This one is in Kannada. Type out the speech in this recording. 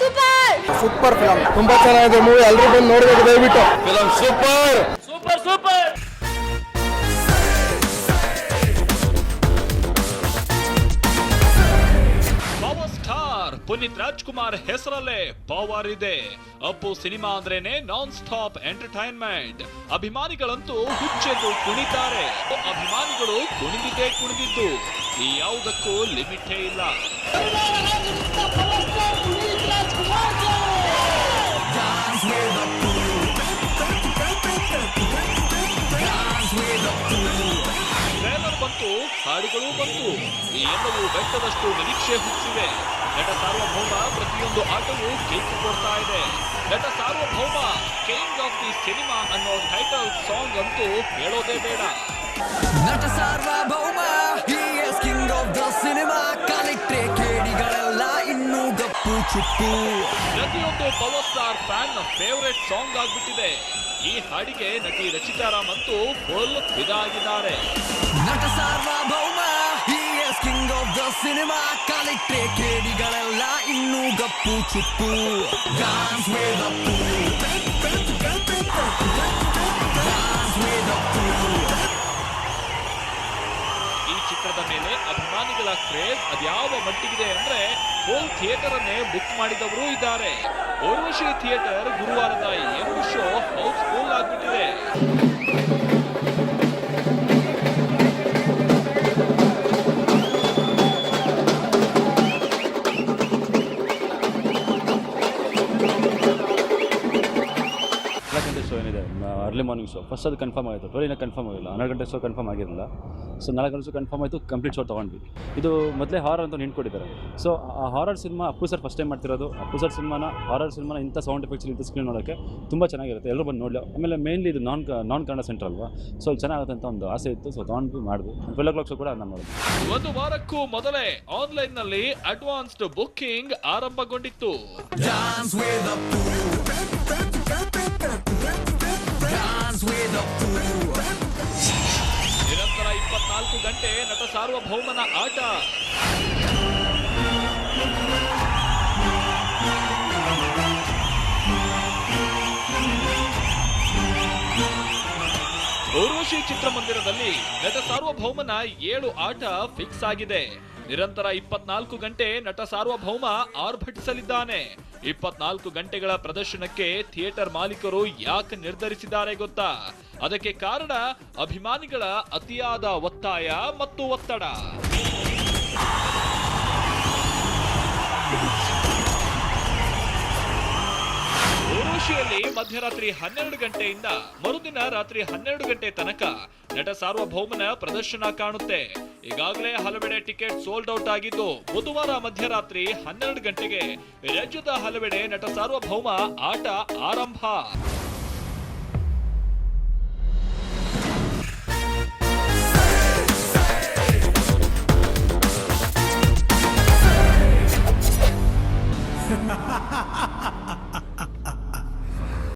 ಸೂಪರ್. ಸೂಪರ್ ಫಿಲಂ ತುಂಬಾ ಚೆನ್ನಾಗಿದೆ ಮೂವಿ ಎಲ್ಲರೂ ಬಂದು ನೋಡಬೇಕು ದಯವಿಟ್ಟು. Film super. Super super. Power star Puneeth Rajkumar ಹೆಸರಲ್ಲೇ ಪವರ್ ಇದೆ. ಅಪ್ಪು ಸಿನಿಮಾ ಅಂದ್ರೇನೆ ನಾನ್ ಸ್ಟಾಪ್ ಎಂಟರ್ಟೈನ್ಮೆಂಟ್ ಅಭಿಮಾನಿಗಳಂತೂ ಹುಚ್ಚೆದ್ದು ಕುಣಿತಾರೆ. ಅಭಿಮಾನಿಗಳು ಕುಣಿದಿದ್ದೇ ಕುಣಿದಿದ್ದು. ಯಾವುದಕ್ಕೂ ಲಿಮಿಟೇ ಇಲ್ಲ. ಟ್ರೇಲರ್ ಬಂತು ಹಾಡುಗಳು ಬಂತು. ಈ ಎಲ್ಲವೂ ಬೆಟ್ಟದಷ್ಟು ನಿರೀಕ್ಷೆ ಹುಟ್ಟಿಸಿವೆ ನಟ ಸಾರ್ವಭೌಮ ಪ್ರತಿಯೊಂದು ಆಟವೂ ಕೇಕ್ ಕೊಡ್ತಾ ಇದೆ. Nata Sarvabhouma king of the cinema ಅನ್ನೋ ಟೈಟಲ್ ಸಾಂಗ್ ಅಂತೂ ಹೇಳೋದೇ ಬೇಡ. ನಟ ಸಾರ್ವಭೌಮ ಗಪ್ಪು ಚುಪ್ಪು ಪ್ರತಿಯೊಂದು power star fan favourite song ಆಗ್ಬಿಟ್ಟಿದೆ. ಈ ಹಾಡಿಗೆ ನಟಿ ರಚಿತಾರಾಮ್ ಅಂತೂ ಫುಲ್ ಇದಾಗಿದ್ದಾರೆ. ನಟ ಸಾರ್ವಭೌಮ ಕಿಂಗ್ ಆಫ್ ದ ಸಿನಿಮಾ ಕಾಲಿಟ್ರೆ ಕೇಡಿಗಳೆಲ್ಲ ಇನ್ನೂ ಗಪ್ಪು ಚುಪ್ಪು. ಡಾನ್ಸ್ ಮೇ ಅಪ್ಪು. ಕ್ರೇಜ್? ಅದ್ಯಾವ ಮಟ್ಟಿಗಿದೆ ಅಂದ್ರೆ ಹೋಲ್ ಥಿಯೇಟರ್ ಅನ್ನೇ ಬುಕ್ ಮಾಡಿದವರು ಇದ್ದಾರೆ. ಓರ್ವಶಿ ಥಿಯೇಟರ್ ಗುರುವಾರದ ಎರಡು ಶೋ ಹೌಸ್ ಫುಲ್ ಆಗ್ಬಿಟ್ಟಿದೆ. ಶೋ ಏನಿದೆ? ಅರ್ಲಿ ಮಾರ್ನಿಂಗ್ ಶೋ ಫಸ್ಟ್ ಅದು ಕನ್ಫರ್ಮ್ ಆಯಿತು. ಟೋಲಿನ ಕನ್ಫರ್ಮ್ ಆಗಿಲ್ಲ. ಹನ್ನೆರಡು ಗಂಟೆ ಶೋ ಕನ್ಫರ್ಮ್ ಆಗಿರಲಿಲ್ಲ. ಸೊ ನಾಳೆ ಕನಸು ಕನ್ಫರ್ಮ್ ಆಯಿತು ಕಂಪ್ಲೀಟ್ ಶೋ ತೊಗೊಂಡ್ವಿ. ಇದು ಮೊದಲೇ ಹಾರರ್ ಅಂತ ನಿಂತ್ಕೊಂಡಿದ್ದಾರೆ ಸೊ ಆ horror cinema Appu sir first time ಮಾಡ್ತಿರೋದು. ಅಪ್ಪು ಸರ್ ಸಿನಿಮಾನ ಹಾರರ್ ಸಿನಿಮಾನ ಇಂಥ ಸೌಂಡ್ ಎಫೆಕ್ಟ್ಸ್ ಇಂಥ ಸ್ಕ್ರೀನ್ ನೋಡೋಕ್ಕೆ. ತುಂಬ ಚೆನ್ನಾಗಿರುತ್ತೆ. ಎಲ್ಲರೂ ಬಂದು ನೋಡಲಿ. ಆಮೇಲೆ ಮೇನ್ಲಿ ಇದು ನಾನ್ ನಾನ್ ಕನ್ನಡ ಸೆಂಟರ್ ಅಲ್ವಾ? ಸೊ ಅಲ್ಲಿ ಚೆನ್ನಾಗುತ್ತೆ ಅಂತ ಒಂದು ಆಸೆ ಇತ್ತು. ಸೊ ತೊಗೊಂಡ್ವಿ ಮಾಡಿದ್ವಿ. ಟ್ವೆಲ್ ಓ ಕ್ಲಾಕ್ ಶೋ ಕೂಡ ನಾನು ಮಾಡಿದ್ವಿ ಒಂದು ವಾರಕ್ಕೂ ಮೊದಲೇ ಆನ್ಲೈನ್ನಲ್ಲಿ ಅಡ್ವಾನ್ಸ್ಡ್ ಬುಕ್ಕಿಂಗ್ ಆರಂಭಗೊಂಡಿತ್ತು. ಇಪ್ಪತ್ನಾಲ್ಕು ಗಂಟೆ ನಟ ಸಾರ್ವಭೌಮನ ಆಟ. ಊರ್ವಶಿ ಚಿತ್ರಮಂದಿರದಲ್ಲಿ ನಟ ಸಾರ್ವಭೌಮನ ಏಳು ಆಟ ಫಿಕ್ಸ್ ಆಗಿದೆ. ನಿರಂತರ ಇಪ್ಪತ್ನಾಲ್ಕು ಗಂಟೆ ನಟ ಸಾರ್ವಭೌಮ ಆರ್ಭಟಿಸಲಿದ್ದಾನೆ. ಇಪ್ಪತ್ನಾಲ್ಕು ಗಂಟೆಗಳ ಪ್ರದರ್ಶನಕ್ಕೆ ಥಿಯೇಟರ್ ಮಾಲೀಕರು ಯಾಕೆ ನಿರ್ಧರಿಸಿದ್ದಾರೆ ಗೊತ್ತಾ? ಅದಕ್ಕೆ ಕಾರಣ ಅಭಿಮಾನಿಗಳ ಅತಿಯಾದ ಒತ್ತಾಯ ಮತ್ತು ಒತ್ತಡ. ಊರ್ವಶಿಯಲ್ಲಿ ಮಧ್ಯರಾತ್ರಿ ಹನ್ನೆರಡು ಗಂಟೆಯಿಂದ ಮರುದಿನ ರಾತ್ರಿ ಹನ್ನೆರಡು ಗಂಟೆ ತನಕ ನಟ ಸಾರ್ವಭೌಮನ ಪ್ರದರ್ಶನ ಕಾಣುತ್ತೆ. ಈಗಾಗಲೇ ಹಲವೆಡೆ ಟಿಕೆಟ್ ಸೋಲ್ಡ್ ಔಟ್ ಆಗಿದ್ದು ಬುಧವಾರ ಮಧ್ಯರಾತ್ರಿ ಹನ್ನೆರಡು ಗಂಟೆಗೆ ರಾಜ್ಯದ ಹಲವೆಡೆ ನಟ ಸಾರ್ವಭೌಮ ಆಟ ಆರಂಭ.